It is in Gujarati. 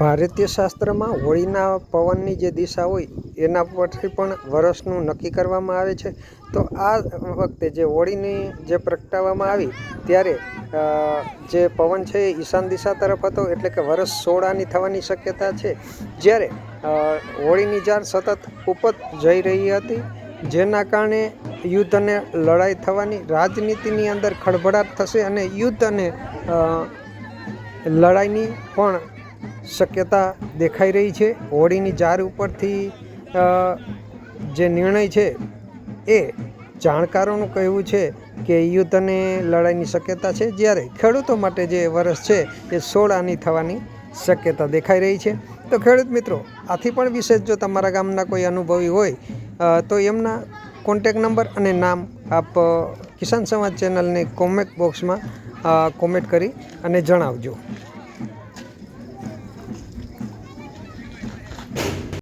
ભારતીય શાસ્ત્રમાં હોળીના પવનની જે દિશા હોય, એના પરથી પણ વર્ષનું નક્કી કરવામાં આવે છે. તો આ વખતે જે હોળીની જે પ્રગટાવવામાં આવી, ત્યારે જે પવન છે એ ઈશાન દિશા તરફ હતો, એટલે કે વરસ સોળાની થવાની શક્યતા છે. જ્યારે હોળીની જાણ સતત ઉપર જઈ રહી હતી, જેના કારણે યુદ્ધ અને લડાઈ થવાની, રાજનીતિની અંદર ખળભળાટ થશે અને યુદ્ધ અને લડાઈની પણ શક્યતા દેખાઈ રહી છે. હોળીની જાર ઉપરથી જે નિર્ણય છે એ જાણકારોનું કહેવું છે કે યુદ્ધ અને લડાઈની શક્યતા છે. જ્યારે ખેડૂતો માટે જે વર્ષ છે એ સોળ આની થવાની શક્યતા દેખાઈ રહી છે. તો ખેડૂત મિત્રો, આથી પણ વિશેષ જો તમારા ગામના કોઈ અનુભવી હોય તો એમના કોન્ટેક નંબર અને નામ આપ કિસાન સમાજ ચેનલને કોમેન્ટ બોક્સમાં કોમેન્ટ કરી અને જણાવજો.